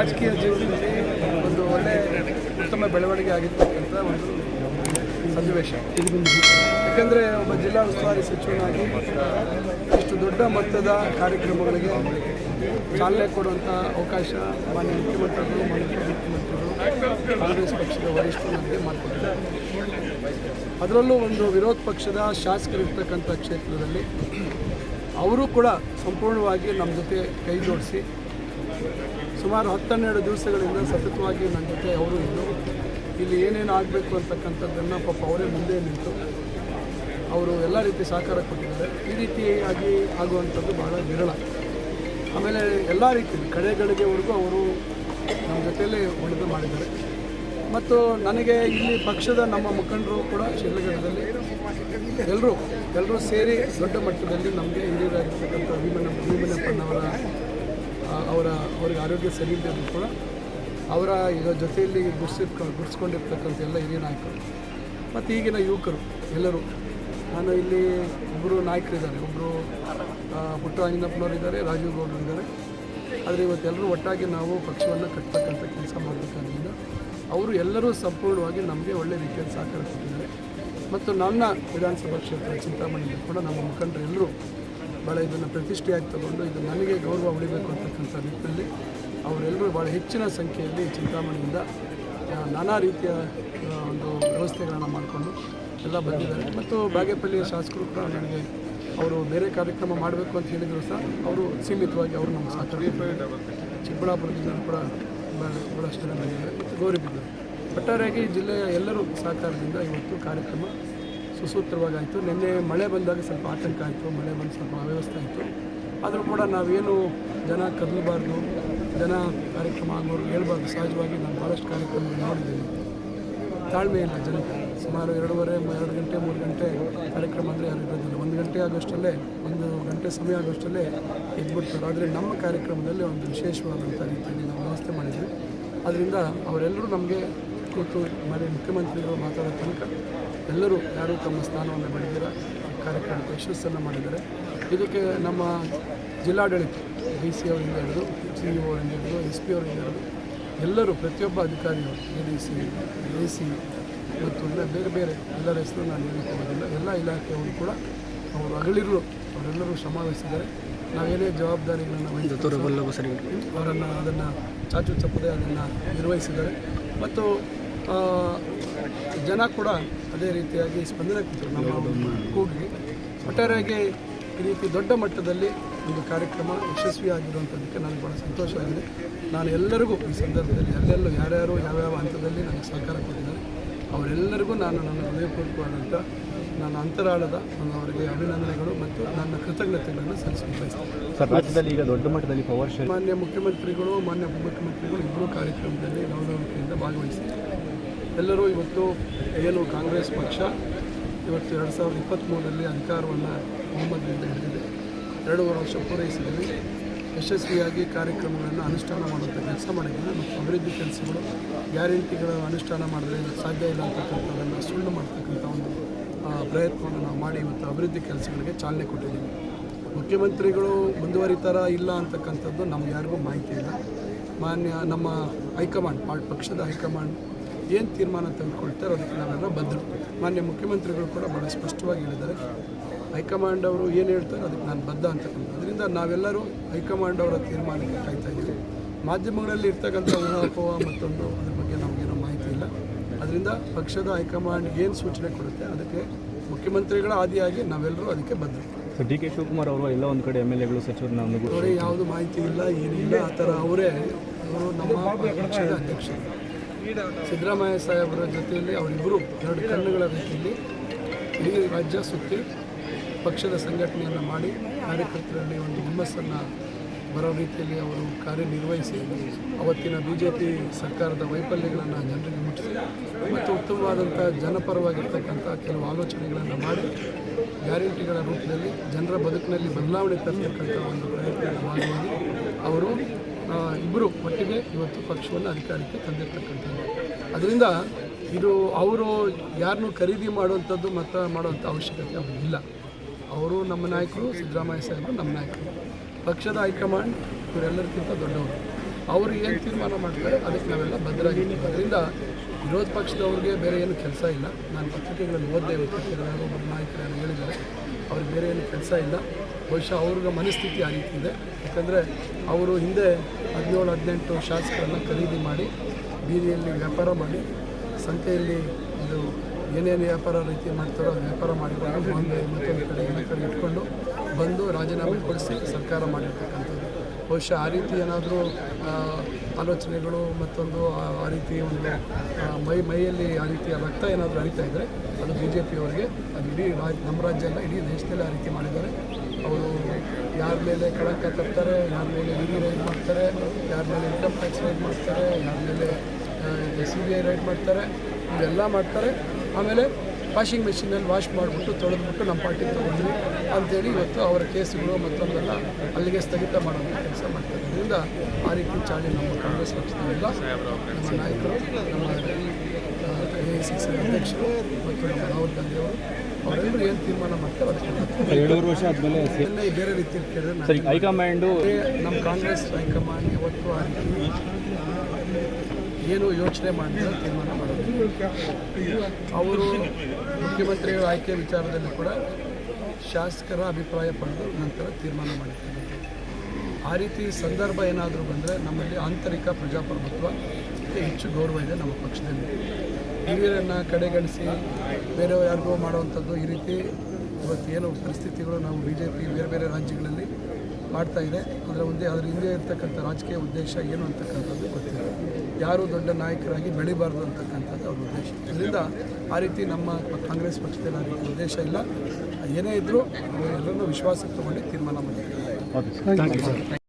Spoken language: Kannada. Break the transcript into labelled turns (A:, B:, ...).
A: ರಾಜಕೀಯ ಜೀವನದಲ್ಲಿ ಒಂದು ಒಳ್ಳೆ ಉತ್ತಮ ಬೆಳವಣಿಗೆ ಆಗಿರ್ತಕ್ಕಂಥ ಒಂದು ಸನ್ನಿವೇಶ. ಯಾಕಂದರೆ ಒಬ್ಬ ಜಿಲ್ಲಾ ಉಸ್ತುವಾರಿ ಸಚಿವನಾಗಿ ಇಷ್ಟು ದೊಡ್ಡ ಮೊತ್ತದ ಕಾರ್ಯಕ್ರಮಗಳಿಗೆ ಚಾಲನೆ ಕೊಡುವಂಥ ಅವಕಾಶ ಮಾನ್ಯ ಮುಖ್ಯಮಂತ್ರಿಗಳು ಮಾನ್ಯ ಮುಖ್ಯಮಂತ್ರಿಗಳು, ಕಾಂಗ್ರೆಸ್ ಪಕ್ಷದ ವರಿಷ್ಠರು ನನಗೆ ಮಾಡಿಕೊಟ್ಟಿದ್ದಾರೆ. ಅದರಲ್ಲೂ ಒಂದು ವಿರೋಧ ಪಕ್ಷದ ಶಾಸಕರಿರ್ತಕ್ಕಂಥ ಕ್ಷೇತ್ರದಲ್ಲಿ ಅವರು ಕೂಡ ಸಂಪೂರ್ಣವಾಗಿ ನಮ್ಮ ಜೊತೆ ಕೈ ಜೋಡಿಸಿ ಸುಮಾರು ಹತ್ತನ್ನೆರಡು ದಿವಸಗಳಿಂದ ಸತತವಾಗಿ ನನ್ನ ಜೊತೆ ಅವರು ಇದ್ದು ಇಲ್ಲಿ ಏನೇನು ಆಗಬೇಕು ಅಂತಕ್ಕಂಥದ್ದನ್ನು ಪಾಪ ಅವರೇ ಮುಂದೆ ನಿಂತು ಅವರು ಎಲ್ಲ ರೀತಿ ಸಹಕಾರ ಕೊಟ್ಟಿದ್ದಾರೆ. ಈ ರೀತಿಯಾಗಿ ಆಗುವಂಥದ್ದು ಬಹಳ ವಿರಳ. ಆಮೇಲೆ ಎಲ್ಲ ರೀತಿ ಕಡೆಗಳಿಗೆವರೆಗೂ ಅವರು ನಮ್ಮ ಜೊತೆಯಲ್ಲೇ ಉಳಿದು ಮಾಡಿದ್ದಾರೆ. ಮತ್ತು ನನಗೆ ಇಲ್ಲಿ ಪಕ್ಷದ ನಮ್ಮ ಮುಖಂಡರು ಕೂಡ ಶಿಡ್ಲಘಟ್ಟದಲ್ಲಿ ಎಲ್ಲರೂ ಎಲ್ಲರೂ ಸೇರಿ ದೊಡ್ಡ ಮಟ್ಟದಲ್ಲಿ ನಮಗೆ ಹಿರಿಯರಾಗಿರ್ತಕ್ಕಂಥ ಭೀಮನ ಭೀಮನಪ್ಪನವರ ಅವರ, ಅವ್ರಿಗೆ ಆರೋಗ್ಯ ಸರಿ ಇಲ್ಲದೆ ಕೂಡ ಅವರ ಈಗ ಜೊತೆಯಲ್ಲಿ ಗುರ್ಸಿಟ್ಕೊ ಗುಡ್ಸ್ಕೊಂಡಿರ್ತಕ್ಕಂಥ ಎಲ್ಲ ಹಿರಿಯ ನಾಯಕರು, ಮತ್ತು ಈಗಿನ ಯುವಕರು, ಎಲ್ಲರೂ. ನಾನು ಇಲ್ಲಿ ಒಬ್ಬರು ನಾಯಕರಿದ್ದಾರೆ ಒಬ್ಬರು ಪುಟ್ಟ ಅಂಜನಪ್ಪನವರು ಇದ್ದಾರೆ, ರಾಜೀವ್ ಗೌಡರು ಇದ್ದಾರೆ. ಆದರೆ ಇವತ್ತೆಲ್ಲರೂ ಒಟ್ಟಾಗಿ ನಾವು ಪಕ್ಷವನ್ನು ಕಟ್ಟತಕ್ಕಂಥ ಕೆಲಸ ಮಾಡಬೇಕಾದ್ರಿಂದ ಅವರು ಎಲ್ಲರೂ ಸಂಪೂರ್ಣವಾಗಿ ನಮಗೆ ಒಳ್ಳೆ ರೀತಿಯಲ್ಲಿ ಸಹಕಾರ ಕೊಟ್ಟಿದ್ದಾರೆ. ಮತ್ತು ನನ್ನ ವಿಧಾನಸಭಾ ಕ್ಷೇತ್ರ ಚಿಂತಾಮಣಿಯಲ್ಲಿ ಕೂಡ ನಮ್ಮ ಮುಖಂಡರು ಎಲ್ಲರೂ ಭಾಳ ಇದನ್ನು ಪ್ರತಿಷ್ಠೆಯಾಗಿ ತಗೊಂಡು ಇದು ನನಗೆ ಗೌರವ ಉಳಿಬೇಕು ಅಂತಕ್ಕಂಥ ನಿಟ್ಟಿನಲ್ಲಿ ಅವರೆಲ್ಲರೂ ಭಾಳ ಹೆಚ್ಚಿನ ಸಂಖ್ಯೆಯಲ್ಲಿ ಚಿಂತಾಮಣಿಯಿಂದ ನಾನಾ ರೀತಿಯ ಒಂದು ವ್ಯವಸ್ಥೆಗಳನ್ನು ಮಾಡಿಕೊಂಡು ಎಲ್ಲ ಬಂದಿದ್ದಾರೆ. ಮತ್ತು ಬಾಗೇಪಲ್ಲಿಯ ಶಾಸಕರು ಕೂಡ ನನಗೆ ಅವರು ಬೇರೆ ಕಾರ್ಯಕ್ರಮ ಮಾಡಬೇಕು ಅಂತ ಹೇಳಿದರು ಸಹ ಅವರು ಸೀಮಿತವಾಗಿ ಅವರು ನಮ್ಮ ಸಹಕಾರ ಚಿಕ್ಕಬಳ್ಳಾಪುರದಿಂದ ಕೂಡ ಬಹಳ- ಬಹಳಷ್ಟು ಜನ ಬಂದಿದ್ದಾರೆ. ಒಟ್ಟಾರೆಯಾಗಿ ಜಿಲ್ಲೆಯ ಎಲ್ಲರೂ ಸಹಕಾರದಿಂದ ಇವತ್ತು ಕಾರ್ಯಕ್ರಮ ಸುಸೂತ್ರವಾಗಿ ಆಯಿತು ನಿನ್ನೆ ಮಳೆ ಬಂದಾಗ ಸ್ವಲ್ಪ ಆತಂಕ ಆಯಿತು, ಮಳೆ ಬಂದು ಸ್ವಲ್ಪ ಅವ್ಯವಸ್ಥೆ ಆಯಿತು. ಆದರೂ ಕೂಡ ನಾವೇನು ಜನ ಕದಲಬಾರ್ದು ಜನ ಕಾರ್ಯಕ್ರಮ ಆಗೋರು ಹೇಳ್ಬಾರ್ದು. ಸಹಜವಾಗಿ ನಾನು ಭಾಳಷ್ಟು ಕಾರ್ಯಕ್ರಮ ನೋಡಿದ್ದೀನಿ ತಾಳ್ಮೆ ಇಲ್ಲ ಜನಕ್ಕೆ. ಸುಮಾರು ಎರಡೂವರೆ, ಎರಡು ಗಂಟೆ, ಮೂರು ಗಂಟೆ ಕಾರ್ಯಕ್ರಮ ಅಂದರೆ ಯಾರು ಇರೋದಿಲ್ಲ. ಒಂದು ಗಂಟೆ ಆಗೋಷ್ಟಲ್ಲೇ, ಒಂದು ಗಂಟೆ ಸಮಯ ಆಗೋಷ್ಟಲ್ಲೇ ಎದ್ಬಿಡ್ತಾರೆ. ಆದರೆ ನಮ್ಮ ಕಾರ್ಯಕ್ರಮದಲ್ಲಿ ಒಂದು ವಿಶೇಷವಾದಂಥ ರೀತಿಯಲ್ಲಿ ನಾವು ವ್ಯವಸ್ಥೆ ಮಾಡಿದ್ವಿ. ಅದರಿಂದ ಅವರೆಲ್ಲರೂ ನಮಗೆ ಕೂತು ಮನೆ ಮುಖ್ಯಮಂತ್ರಿಗಳು ಮಾತಾಡೋ ತನಕ ಎಲ್ಲರೂ ಯಾರು ತಮ್ಮ ಸ್ಥಾನವನ್ನು ಮಾಡಿದ್ದೀರ ಕಾರ್ಯಕ್ರಮಕ್ಕೆ ಯಶಸ್ಸನ್ನು ಮಾಡಿದ್ದಾರೆ. ಇದಕ್ಕೆ ನಮ್ಮ ಜಿಲ್ಲಾಡಳಿತ ಡಿ ಸಿ ಅವರಿಂದ ಹಿಡಿದು ಸಿ ಇ ಅವರಿಂದ ಹಿಡಿದು ಎಸ್ ಪಿ ಅವರಿಂದ ಹಿಡಿದು ಎಲ್ಲರೂ ಪ್ರತಿಯೊಬ್ಬ ಅಧಿಕಾರಿಗಳು A D C A C ಮತ್ತು ಬೇರೆ ಬೇರೆ ಎಲ್ಲರ ಹೆಸರು ನಾನು ಹೇಳಕ್ಕೆ ಹೋಗೋದಿಲ್ಲ ಎಲ್ಲ ಇಲಾಖೆಯವರು ಕೂಡ ಅವರು ಅಗಳಿರು ಅವರೆಲ್ಲರೂ ಶ್ರಮ ವಹಿಸಿದ್ದಾರೆ ನಾವೇನೇ ಜವಾಬ್ದಾರಿಗಳನ್ನು ವಹಿಸಿ ಅವರನ್ನು ಅದನ್ನು ಚಾಚು ತಪ್ಪದೆ ಅದನ್ನು ನಿರ್ವಹಿಸಿದ್ದಾರೆ. ಮತ್ತು ಜನ ಕೂಡ ಅದೇ ರೀತಿಯಾಗಿ ಸ್ಪಂದನೆ ಕೊಟ್ಟರು. ನಮ್ಮ ಕೂಗಿ ಒಟ್ಟಾರೆಯಾಗಿ ಈ ರೀತಿ ದೊಡ್ಡ ಮಟ್ಟದಲ್ಲಿ ಒಂದು ಕಾರ್ಯಕ್ರಮ ಯಶಸ್ವಿಯಾಗಿರುವಂಥದ್ದಕ್ಕೆ ನನಗೆ ಭಾಳ ಸಂತೋಷವಾಗಿದೆ ನಾನು ಎಲ್ಲರಿಗೂ ಈ ಸಂದರ್ಭದಲ್ಲಿ ಎಲ್ಲೆಲ್ಲೂ ಯಾರ್ಯಾರು ಯಾವ್ಯಾವ ಹಂತದಲ್ಲಿ ನನಗೆ ಸಹಕಾರ ಕೊಟ್ಟಿದ್ದಾರೆ ಅವರೆಲ್ಲರಿಗೂ ನಾನು ನನ್ನ ಹೃದಯಪೂರ್ವಕವಾದಂಥ ನನ್ನ ಅಂತರಾಳದ ನನ್ನ ಅವರಿಗೆ ಅಭಿನಂದನೆಗಳು ಮತ್ತು ನನ್ನ ಕೃತಜ್ಞತೆಗಳನ್ನು ಸಲ್ಲಿಸಲು ಬಯಸ್ತೇನೆ
B: ರಾಜ್ಯದಲ್ಲಿ ಈಗ ದೊಡ್ಡ ಮಟ್ಟದಲ್ಲಿ ಪವರ್
A: ಮಾನ್ಯ ಮುಖ್ಯಮಂತ್ರಿಗಳು ಮಾನ್ಯ ಉಪಮುಖ್ಯಮಂತ್ರಿಗಳು ಇಬ್ಬರೂ ಕಾರ್ಯಕ್ರಮದಲ್ಲಿ ಗೌರವಿಕೆಯಿಂದ ಭಾಗವಹಿಸಿ ಎಲ್ಲರೂ ಇವತ್ತು ಏನು ಕಾಂಗ್ರೆಸ್ ಪಕ್ಷ ಇವತ್ತು ಎರಡು ಸಾವಿರದ ಇಪ್ಪತ್ತ್ಮೂರರಲ್ಲಿ ಅಧಿಕಾರವನ್ನು ಬಹುಮತದಿಂದ ಹಿಡಿದಿದೆ. ಎರಡೂವರೆ ವರ್ಷ ಪೂರೈಸಿದ್ದೀವಿ. ಯಶಸ್ವಿಯಾಗಿ ಕಾರ್ಯಕ್ರಮಗಳನ್ನು ಅನುಷ್ಠಾನ ಮಾಡುವಂಥ ಕೆಲಸ ಮಾಡಿದ್ದೀವಿ ಮತ್ತು ಅಭಿವೃದ್ಧಿ ಕೆಲಸಗಳು ಗ್ಯಾರಂಟಿಗಳ ಅನುಷ್ಠಾನ ಮಾಡಿದ್ರೆ ಸಾಧ್ಯ ಇಲ್ಲ ಅಂತಕ್ಕಂಥದ್ದನ್ನು ಸುಳ್ಳು ಮಾಡ್ತಕ್ಕಂಥ ಒಂದು ಪ್ರಯತ್ನವನ್ನು ನಾವು ಮಾಡಿ ಇವತ್ತು ಅಭಿವೃದ್ಧಿ ಕೆಲಸಗಳಿಗೆ ಚಾಲನೆ ಕೊಟ್ಟಿದ್ದೀವಿ. ಮುಖ್ಯಮಂತ್ರಿಗಳು ಮುಂದುವರಿತಾರ ಇಲ್ಲ ಅಂತಕ್ಕಂಥದ್ದು ನಮ್ಗೆ ಯಾರಿಗೂ ಮಾಹಿತಿ ಇಲ್ಲ. ಮಾನ್ಯ ನಮ್ಮ ಹೈಕಮಾಂಡ್ ಪಕ್ಷದ ಹೈಕಮಾಂಡ್ ಏನು ತೀರ್ಮಾನ ತೆಗೆದುಕೊಳ್ತಾರೋ ಅದಕ್ಕೆ ನಾವೆಲ್ಲ ಬದ್ಧರು. ಮಾನ್ಯ ಮುಖ್ಯಮಂತ್ರಿಗಳು ಕೂಡ ಭಾಳ ಸ್ಪಷ್ಟವಾಗಿ ಹೇಳಿದ್ದಾರೆ. ಹೈಕಮಾಂಡ್ ಅವರು ಏನು ಹೇಳ್ತಾರೆ ಅದಕ್ಕೆ ನಾನು ಬದ್ಧ ಅಂತ ಅದರಿಂದ ನಾವೆಲ್ಲರೂ ಹೈಕಮಾಂಡ್ ಅವರ ತೀರ್ಮಾನಕ್ಕೆ ಕಾಯ್ತಾ ಇದ್ದೀವಿ. ಮಾಧ್ಯಮಗಳಲ್ಲಿ ಇರ್ತಕ್ಕಂಥ ಊಹಾಪೋಹ ಮತ್ತೊಂದು ಅದ್ರ ಬಗ್ಗೆ ನಮಗೇನೋ ಮಾಹಿತಿ ಇಲ್ಲ. ಅದರಿಂದ ಪಕ್ಷದ ಹೈಕಮಾಂಡ್ ಏನು ಸೂಚನೆ ಕೊಡುತ್ತೆ ಅದಕ್ಕೆ ಮುಖ್ಯಮಂತ್ರಿಗಳ ಆದಿಯಾಗಿ ನಾವೆಲ್ಲರೂ ಅದಕ್ಕೆ ಬದ್ಧರು.
B: ಡಿ ಕೆ ಶಿವಕುಮಾರ್ ಅವರು ಎಲ್ಲ ಒಂದು ಕಡೆ ಎಂ ಎಲ್ ಎಗಳು ಸಚಿವರು ನಾವು
A: ಅವರೇ ಯಾವುದು ಮಾಹಿತಿ ಇಲ್ಲ ಏನಿಲ್ಲ ಆ ಥರ ಅವರೇ ಅವರು ನಮ್ಮ ಪಕ್ಷದ ಅಧ್ಯಕ್ಷರು. ಸಿದ್ದರಾಮಯ್ಯ ಸಾಹೇಬರ ಜೊತೆಯಲ್ಲಿ ಅವರಿಬ್ಬರು ಎರಡು ಕಣ್ಣುಗಳ ರೀತಿಯಲ್ಲಿ ಇಡೀ ರಾಜ್ಯ ಸುತ್ತಿ ಪಕ್ಷದ ಸಂಘಟನೆಯನ್ನು ಮಾಡಿ ಕಾರ್ಯಕರ್ತರಲ್ಲಿ ಒಂದು ಹುಮ್ಮಸ್ಸನ್ನು ಬರೋ ರೀತಿಯಲ್ಲಿ ಅವರು ಕಾರ್ಯನಿರ್ವಹಿಸಿ ಅವತ್ತಿನ ಬಿ ಜೆ ಪಿ ಸರ್ಕಾರದ ವೈಫಲ್ಯಗಳನ್ನು ಜನರಿಗೆ ಮುಟ್ಟಿಸಿ ಮತ್ತು ಉತ್ತಮವಾದಂಥ ಜನಪರವಾಗಿರ್ತಕ್ಕಂಥ ಕೆಲವು ಆಲೋಚನೆಗಳನ್ನು ಮಾಡಿ ಗ್ಯಾರಂಟಿಗಳ ರೂಪದಲ್ಲಿ ಜನರ ಬದುಕಿನಲ್ಲಿ ಬದಲಾವಣೆ ತರತಕ್ಕಂಥ ಒಂದು ಪ್ರಯತ್ನ ಮಾಡುವಲ್ಲಿ ಅವರು ಇಬ್ಬರು ಒಟ್ಟಿಗೆ ಇವತ್ತು ಪಕ್ಷವನ್ನು ಅಧಿಕಾರಕ್ಕೆ ತಂದಿರ್ತಕ್ಕಂಥದ್ದು. ಅದರಿಂದ ಇದು ಅವರು ಯಾರನ್ನೂ ಖರೀದಿ ಮಾಡುವಂಥದ್ದು ಮತ್ತು ಮಾಡುವಂಥ ಅವಶ್ಯಕತೆ ಇಲ್ಲ. ಅವರು ನಮ್ಮ ನಾಯಕರು, ಸಿದ್ದರಾಮಯ್ಯ ಸಾಹೇಬರು ನಮ್ಮ ನಾಯಕರು. ಪಕ್ಷದ ಹೈಕಮಾಂಡ್ ಇವರೆಲ್ಲರಿಗಿಂತ ದೊಡ್ಡವರು. ಅವರು ಏನು ತೀರ್ಮಾನ ಮಾಡ್ತಾರೆ ಅದಕ್ಕೆ ನಾವೆಲ್ಲ ಬದ್ಧರಾಗಿದ್ದೀವಿ ಅದರಿಂದ ವಿರೋಧ ಪಕ್ಷದವ್ರಿಗೆ ಬೇರೆ ಏನು ಕೆಲಸ ಇಲ್ಲ. ನಾನು ಪತ್ರಿಕೆಗಳಲ್ಲಿ ಓದಿದೆ ಇವತ್ತು ಒಬ್ಬ ನಾಯಕರು ಹೇಳಿದ್ದಾರೆ. ಅವ್ರಿಗೆ ಬೇರೆ ಏನು ಕೆಲಸ ಇಲ್ಲ. ಬಹುಶಃ ಅವ್ರಿಗೆ ಮನಸ್ಥಿತಿ ಆ ರೀತಿ ಇದೆ. ಯಾಕಂದರೆ ಅವರು ಹಿಂದೆ ಹದಿನೇಳು ಹದಿನೆಂಟು ಶಾಸಕರನ್ನು ಖರೀದಿ ಮಾಡಿ ಬೀದಿಯಲ್ಲಿ ವ್ಯಾಪಾರ ಮಾಡಿ, ಸಂತೆಯಲ್ಲಿ ಇದು ಏನೇನು ವ್ಯಾಪಾರ ರೀತಿ ಮಾಡ್ತಾರೋ ವ್ಯಾಪಾರ ಮಾಡಿಕೊಂಡು ಒಂದು ಮತ್ತೊಂದು ಕಡೆ ಎಲ್ಲ ಕಡೆ ಇಟ್ಕೊಂಡು ಬಂದು ರಾಜೀನಾಮೆ ಕೊಡಿಸಿ ಸರ್ಕಾರ ಮಾಡಿರ್ತಕ್ಕಂಥದ್ದು. ಬಹುಶಃ ಆ ರೀತಿ ಏನಾದರೂ ಆಲೋಚನೆಗಳು ಮತ್ತೊಂದು ಆ ರೀತಿ ಒಂದು ಮೈ, ಮೈಯಲ್ಲಿ ಆ ರೀತಿಯ ರಕ್ತ ಏನಾದರೂ ಹರಿತಾ ಇದ್ದರೆ ಅದು ಬಿ ಜೆ ಪಿಯವರಿಗೆ ಅದು ಇಡೀ ರಾಜ್, ನಮ್ಮ ರಾಜ್ಯ ಅಲ್ಲ ಇಡೀ ದೇಶದಲ್ಲಿ ಆ ರೀತಿ ಮಾಡಿದ್ದಾರೆ. ಅವರು ಯಾರ ಮೇಲೆ ಕಳಂಕ ತರ್ತಾರೆ, ಯಾರ ಮೇಲೆ ಇಡಿ ರೈಡ್ ಮಾಡ್ತಾರೆ, ಯಾರ ಮೇಲೆ ಇನ್ಕಮ್ ಟ್ಯಾಕ್ಸ್ ರೈಡ್ ಮಾಡ್ತಾರೆ, ಯಾರ ಮೇಲೆ ಸಿ ಬಿ ಐ ರೈಡ್ ಮಾಡ್ತಾರೆ, ಇವೆಲ್ಲ ಮಾಡ್ತಾರೆ. ಆಮೇಲೆ ವಾಷಿಂಗ್ ಮೆಷಿನಲ್ಲಿ ವಾಶ್ ಮಾಡಿಬಿಟ್ಟು ತೊಳೆದ್ಬಿಟ್ಟು ನಮ್ಮ ಪಾರ್ಟಿಗೆ ತೊಗೊಂಡ್ವಿ. ಅಂತೇಳಿ ಇವತ್ತು ಅವರ ಕೇಸುಗಳು ಮತ್ತೊಂದೆಲ್ಲ ಅಲ್ಲಿಗೆ ಸ್ಥಗಿತ ಮಾಡೋದು ಕೆಲಸ ಮಾಡ್ತಾರೆ ಅದರಿಂದ ಆ ರೀತಿ ಚಾಳಿ ನಮ್ಮ ಕಾಂಗ್ರೆಸ್ ಪಕ್ಷದಲ್ಲ ನಮ್ಮ ನಾಯಕರು ನಮ್ಮ ಎ ಸಿ ಸಿ ಅಧ್ಯಕ್ಷರು ಮತ್ತು ನಮ್ಮ ರಾಹುಲ್ ಗಾಂಧಿ ಅವರು ಅವರೆಲ್ಲರೂ ಏನು ತೀರ್ಮಾನ ಮಾಡ್ತಾರೆ ಅದಕ್ಕೆ
B: ವರ್ಷ ಆದಮೇಲೆ
A: ಬೇರೆ ರೀತಿಯಲ್ಲಿ ಕೇಳಿದ್ರೆ
B: ಹೈಕಮಾಂಡು
A: ನಮ್ಮ ಕಾಂಗ್ರೆಸ್ ಹೈಕಮಾಂಡ್ ಇವತ್ತು ಆ ರೀತಿ ಏನು ಯೋಚನೆ ಮಾಡಿದ್ರೆ ತೀರ್ಮಾನ ಮಾಡೋದು ಅವರು ಮುಖ್ಯಮಂತ್ರಿಗಳ ಆಯ್ಕೆ ವಿಚಾರದಲ್ಲಿ ಕೂಡ ಶಾಸಕರ ಅಭಿಪ್ರಾಯ ಪಡೆದು ನಂತರ ತೀರ್ಮಾನ ಮಾಡಿದ್ದಾರೆ. ಆ ರೀತಿ ಸಂದರ್ಭ ಏನಾದರೂ ಬಂದರೆ ನಮ್ಮಲ್ಲಿ ಆಂತರಿಕ ಪ್ರಜಾಪ್ರಭುತ್ವಕ್ಕೆ ಹೆಚ್ಚು ಗೌರವ ಇದೆ ನಮ್ಮ ಪಕ್ಷದಲ್ಲಿ. ಹಿರಿಯರನ್ನು ಕಡೆಗಣಿಸಿ, ಬೇರೆಯವ್ರು ಯಾರಿಗೋ ಮಾಡುವಂಥದ್ದು ಈ ರೀತಿ ಇವತ್ತು ಏನು ಪರಿಸ್ಥಿತಿಗಳು, ನಾವು ಬಿ ಬೇರೆ ಬೇರೆ ರಾಜ್ಯಗಳಲ್ಲಿ ಮಾಡ್ತಾ ಇದೆ. ಅದರ ಒಂದೇ ಅದರ ಹಿಂದೆ ಇರ್ತಕ್ಕಂಥ ರಾಜಕೀಯ ಉದ್ದೇಶ ಏನು ಅಂತಕ್ಕಂಥದ್ದು ಗೊತ್ತಿಲ್ಲ. ಯಾರು ದೊಡ್ಡ ನಾಯಕರಾಗಿ ಬೆಳಿಬಾರ್ದು ಅಂತಕ್ಕಂಥದ್ದು ಅವ್ರ ಉದ್ದೇಶ. ಇದರಿಂದ ಆ ರೀತಿ ನಮ್ಮ ಕಾಂಗ್ರೆಸ್ ಪಕ್ಷದಲ್ಲಿ ಆ ರೀತಿ ಉದ್ದೇಶ ಇಲ್ಲ. ಏನೇ ಇದ್ದರೂ ಎಲ್ಲರನ್ನೂ ವಿಶ್ವಾಸಕ್ಕೆ ತಗೊಂಡು ತೀರ್ಮಾನ ಮಾಡಿದ್ದಾರೆ